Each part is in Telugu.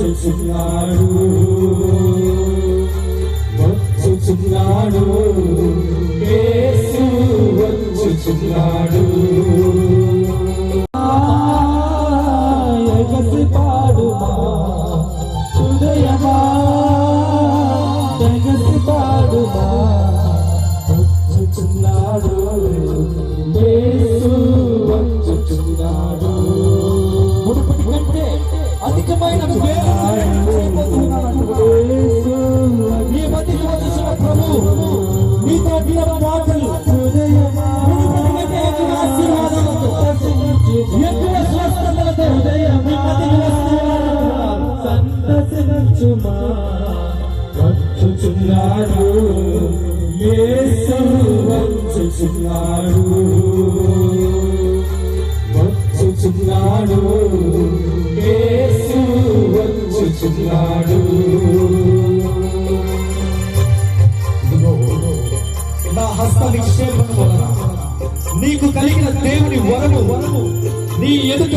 వచ్చుచున్నాడు వచ్చుచున్నాడు యేసు వచ్చుచున్నాడు వచ్చుచున్నాడు యేసు వచ్చుచున్నాడు వచ్చుచున్నాడు యేసు వచ్చుచున్నాడు నా హస్త నిక్షేపం వలన నీకు కలిగిన దేవుని వరము వరము నీ ఎదుట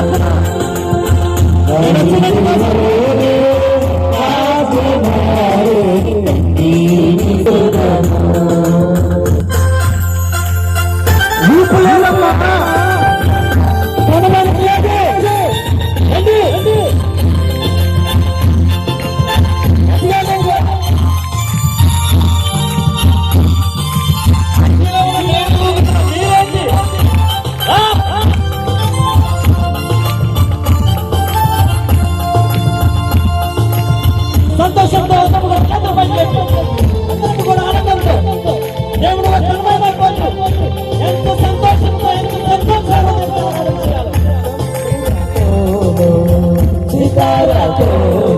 I will go.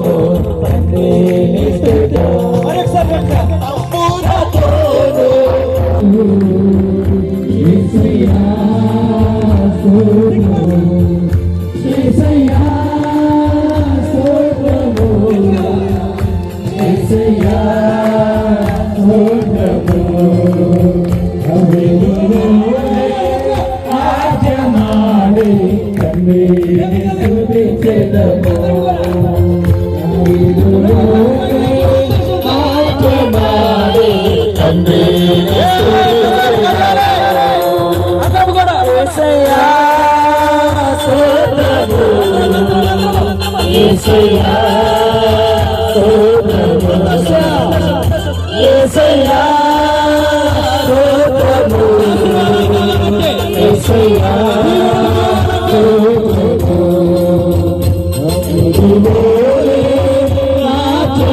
అందరూ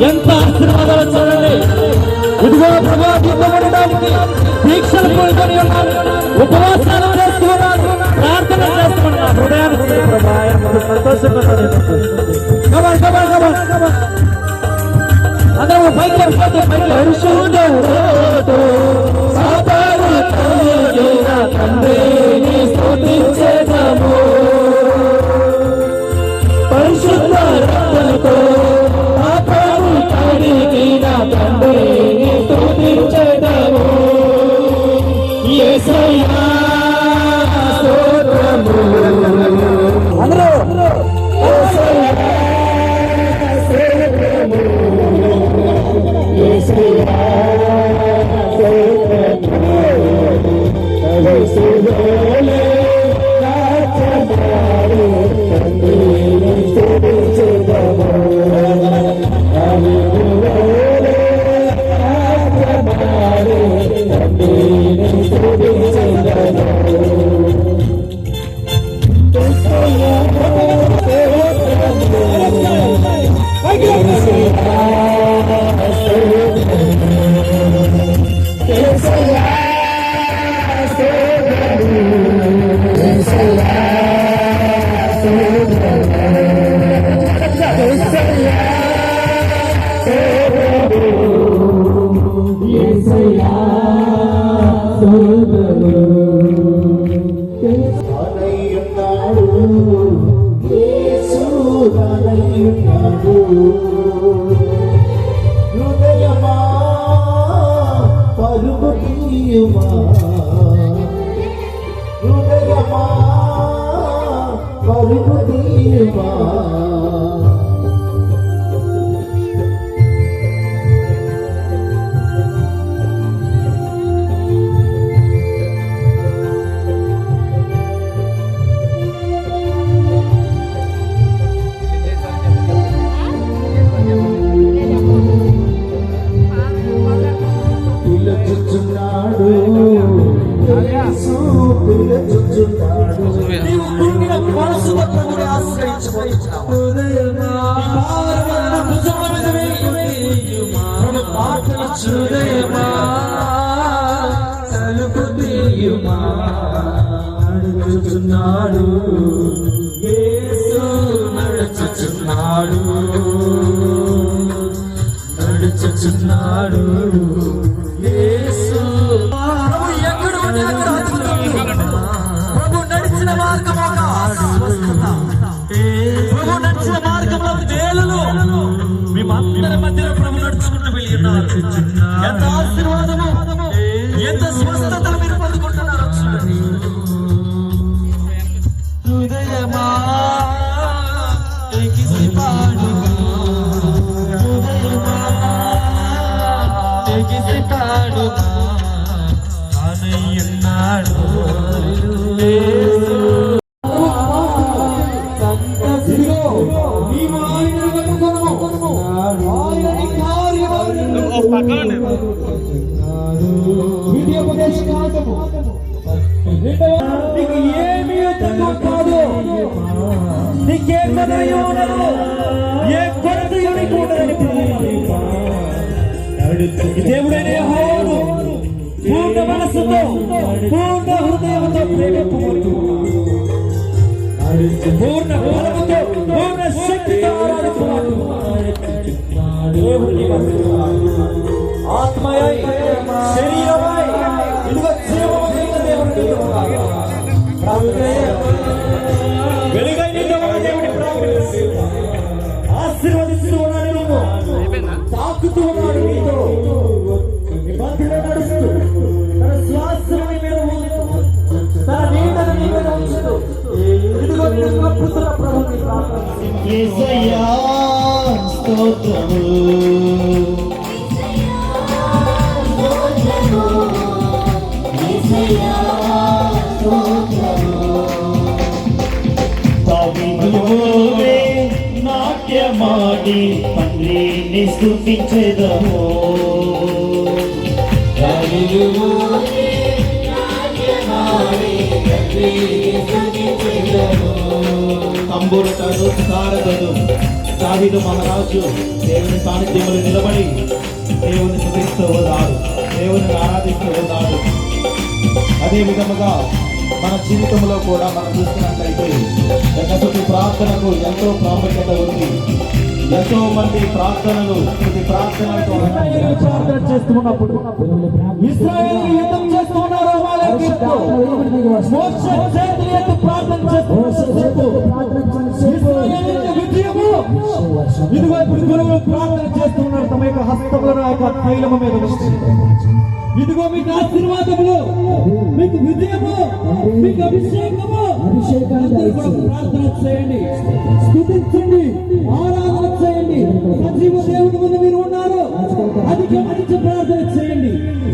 ఎంత ఆశీర్వాదాలు చూడండి ఇదిగో ప్రభా దీక్షలు కోరుకొని ఉన్నారు ఉపవాసాలు చేస్తున్నారు ప్రార్థన చేస్తున్నారు హృదయానికి సంతోషంగా అందరూ పైకి పైకి పరిశుద్ధ రక్తంతో Senhor. నడుచుచున్నాడు. యేసు నడుచుచున్నాడు. నడుచుచున్నాడు. యేసు ఎక్కడ ఉంటే అక్కడ ప్రభు నడిచిన మార్గం ఒక స్వస్థత. ప్రభు నడిచిన మార్గంలో మేమందరి మధ్యలో ప్రభు నడుచుకుంటూ వెళ్ళి ఉన్నారు ఎంత ఆశీర్వాదము ఎంత స్వస్థతను నీకే పదవి ఉండదు ఏ కొరత నీకు ఉండదని దేవుడైన యెహోవాను పూర్ణ మనస్సుతో పూర్ణ హృదయంతో ప్రేమింపబడుతూ పూర్ణ బలముతో పూర్ణ శక్తితో ఆరాధించువాడు దేవుడిని ఆత్మయై శరీరమై ఇదిగో జీవమైన దేవుడు నీతో ఉన్నాడు. ప్రభువే, వెలుగై ఆశీర్వదిస్తూ ఉన్నాను నువ్వు తాకుతూ ఉన్నాడు మీతో. నిబంధన నడుస్తూ. తన శ్వాసని మీద తన నీడను నీ మీద ఉంచుతూ ఇదిగో నేను ప్రభు స్తోత్రము. నాట్యమాడి తండ్రిని స్తుతించెదము తంబురతను సారదను దావీదు మహారాజు దేవుని సాన్నిధ్యములు నిలబడి దేవుని స్తుతిస్తూ ఉన్నాడు దేవుని ఆరాధిస్తూ ఉన్నాడు అదే విధముగా మన జీవితంలో కూడా మనం చూస్తున్నట్లయితే ప్రతి ప్రార్థనకు ఎంతో ప్రాముఖ్యత ఉంది. ఎంతో మంది ప్రార్థనలు ప్రతి ప్రార్థనలతో ప్రార్థన చేస్తున్నప్పుడు ఇస్రాయేల్ యుద్ధం చేస్తున్నారు ప్రార్థన చేస్తున్నప్పుడు ఇదిగో ఇప్పుడు గురువులు ప్రార్థన తమ యొక్క హస్తములను ఆ యొక్క తైలము మీద ఇదిగో మీకు ఆశీర్వాదములు మీకు విజయము మీకు అభిషేకము. అభిషేకాన్ని ప్రార్థన చేయండి. స్థుతించండి. ఆరాధన చేయండి. సజీవ దేవుడి ముందు మీరు ఉన్నారు. అది గమనించి ప్రార్థన చేయండి.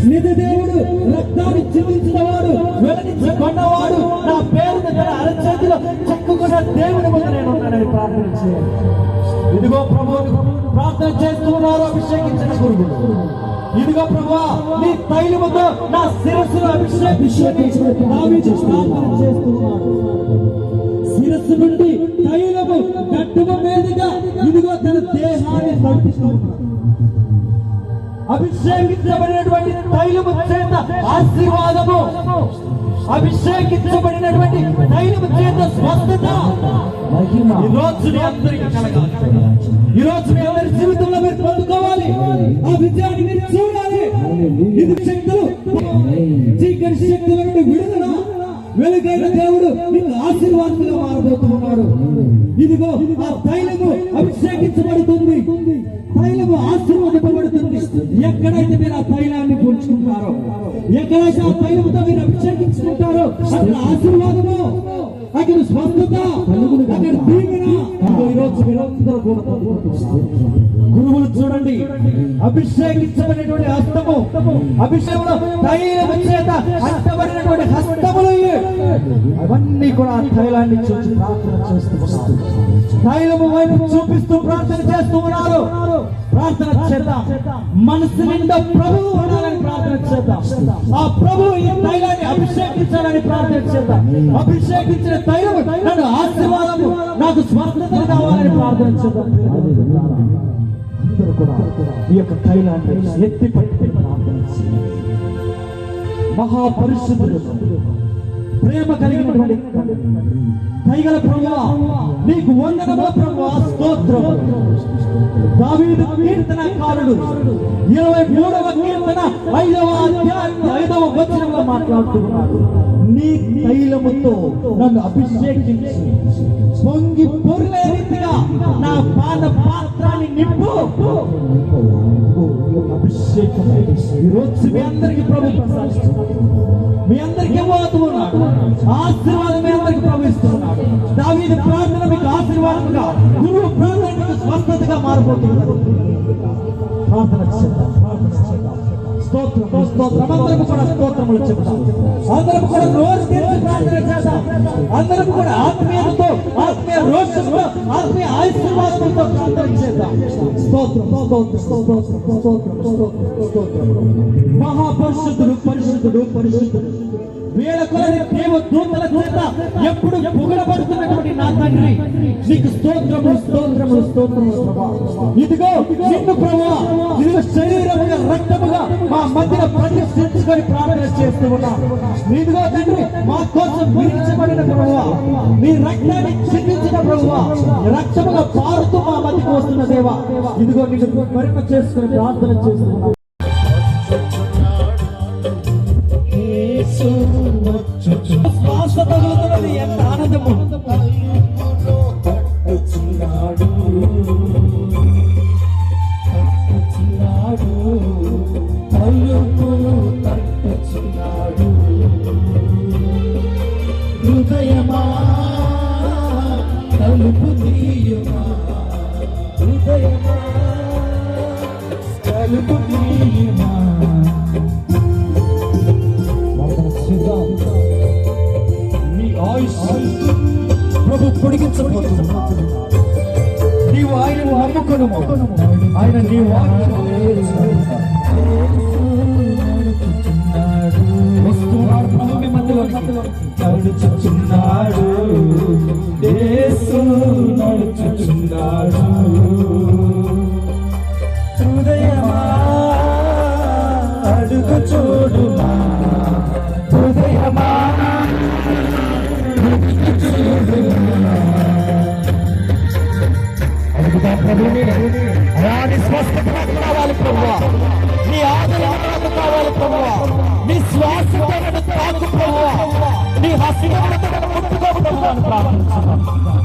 నిధి దేవుడు రక్తాన్ని చిందించిన వాడు వెలగించి కొన్నవాడు. నా పేరు తన అరచేతిలో చెక్కుకున్న దేవుడి ముందు నేను ఉన్నానని ప్రార్థన చేయండి. ఇదిగో ప్రభు ప్రార్థన చేస్తున్నారు అభిషేకించిన గురువులు ఇదిగో ప్రభా నీ తైలముతో నా శిరస్సును అభిషేకించిన దావీదు ప్రార్థన చేస్తున్నాడు శిరస్సు నుండి అభిషేకించబడినటువంటి తైలము చేత ఆశీర్వాదము. అభిషేకించబడినటువంటి తైలము చేత స్వస్థత. ఈ రోజు మీ అందరికీ కలగాలి. ఈ రోజు మీ అందరి జీవితంలో మీరు పొందుకోవాలి. ఆ విజయాన్ని మీరు చూడాలి. ఇది శక్తులు. చీకటి శక్తుల నుండి విడుదల. వెలుగైన దేవుడు మీకు ఆశీర్వాదంగా మారబోతున్నాడు ఇదిగో ఆ తైలము అభిషేకించబడుతుంది. తైలము ఆశీర్వదింపబడుతుంది. ఎక్కడైతే మీరు ఆ తైలాన్ని పుంచుకుంటారో ఎక్కడైతే ఆ తైలముతో మీరు అభిషేకించుకుంటారో అక్కడ ఆశీర్వాదము అక్కడ స్వస్థత అక్కడ దీవెన. ఈరోజు మీరందరూ గురువులు చూడండి. అభిషేకించబడినటువంటి హస్తము అభిషేకంలో తైలము చేత అంటబడినటువంటి హస్తములు అవన్నీ కూడా ఆ తైలాన్ని చూసి ప్రార్థన చేస్తూ తైలము వైపు చూపిస్తూ ప్రార్థన చేస్తూ ఉన్నారు. ప్రార్థన చేద్దాం. మనసు నిండా ప్రభువు ఉండాలని ప్రార్థన చేద్దాం. ఆ ప్రభు ఈ తైలాన్ని అభిషేకించాలని ప్రార్థన చేద్దాం. అభిషేకించిన తైలము నన్ను ఆశీర్వాదము నాకు స్వర్ణత కావాలని ప్రార్థన చేద్దాం. అందరూ కూడా ఈ యొక్క తైలాన్ని ఎత్తి పట్టి ప్రార్థన చేయండి. మహాపరిశుద్ధుడు ప్రేమ కలిగినటువంటి దయగల ప్రభువా నీకు వందనముల ప్రభువా స్తోత్రం దావీదు కీర్తనకారుడు ఇరవై మూడవ కీర్తన ఐదవ అధ్యాయం ఐదవ వచనంలో మాట్లాడుతున్నాడు. నీ తైలముతో నన్ను అభిషేకించి. పొంగి పొర్లే రీతిగా నా పాద పాద నింపు అభిషేకం ఈరోజు మీ అందరికి ప్రభు ప్రసాదిస్తున్నాడు. మీ అందరికి ఇవ్వబోతున్నాడు. ఆశీర్వాదం మీ అందరికి ప్రవహిస్తున్నాడు. దావీదు ప్రార్థన మీకు ఆశీర్వాదంగా గురువు ప్రార్థన మీకు స్వస్థతగా మారిపోతున్నాడు ప్రార్థన చేద్దాం. ప్రార్థన చేద్దాం. స్తోత్రం స్తోత్రం. అందరం కూడా స్తోత్రములు చెప్తాం. అందరం కూడా రోజు తీర్చి ప్రార్థన చేద్దాం. అందరం కూడా ఆత్మీయతతో ఆత్మీయ రోషంతో ఆత్మీయ ఆశీర్వాదంతో ప్రార్థన చేద్దాం. స్తోత్రం స్తోత్రం స్తోత్రం స్తోత్రం స్తోత్రం స్తోత్రం. మహాపరిశుద్ధుడు పరిశుద్ధుడు పరిశుద్ధుడు వేల కొలది దేవ దూతల చేత ఎప్పుడు పొగడబడుతున్నటువంటి నా తండ్రి నీకు స్తోత్రములు స్తోత్రము స్తోత్రము ఇదిగో నిన్ను ప్రభా ఇదిగో శరీరముగా రక్తముగా మా మధ్యన ప్రతిష్ఠించుకొని ప్రార్థన చేస్తూ ఉన్నా. ఇదిగో తండ్రి మా కోసం విధించబడిన ప్రభువా నీ రక్తాన్ని చిందించిన ప్రభువా రక్తముగా పారుతూ మా మధ్యకు వస్తున్న దేవా. ఇదిగో నిన్ను మరింత చేసుకుని ప్రార్థన చేస్తున్నా ప్రభు నీవు ఆయనను నమ్ముకును ఆయన నీ వాక్యము వస్తున్నాడు ప్రభు మీ నడుచుచున్నాడు నడుచుచున్నాడు. కావాలి ప్రభువా నీ శ్వాసతో తాకు ప్రభువా నీ హస్తములతో నన్ను ముట్టుకోకు ప్రార్థించున్నాను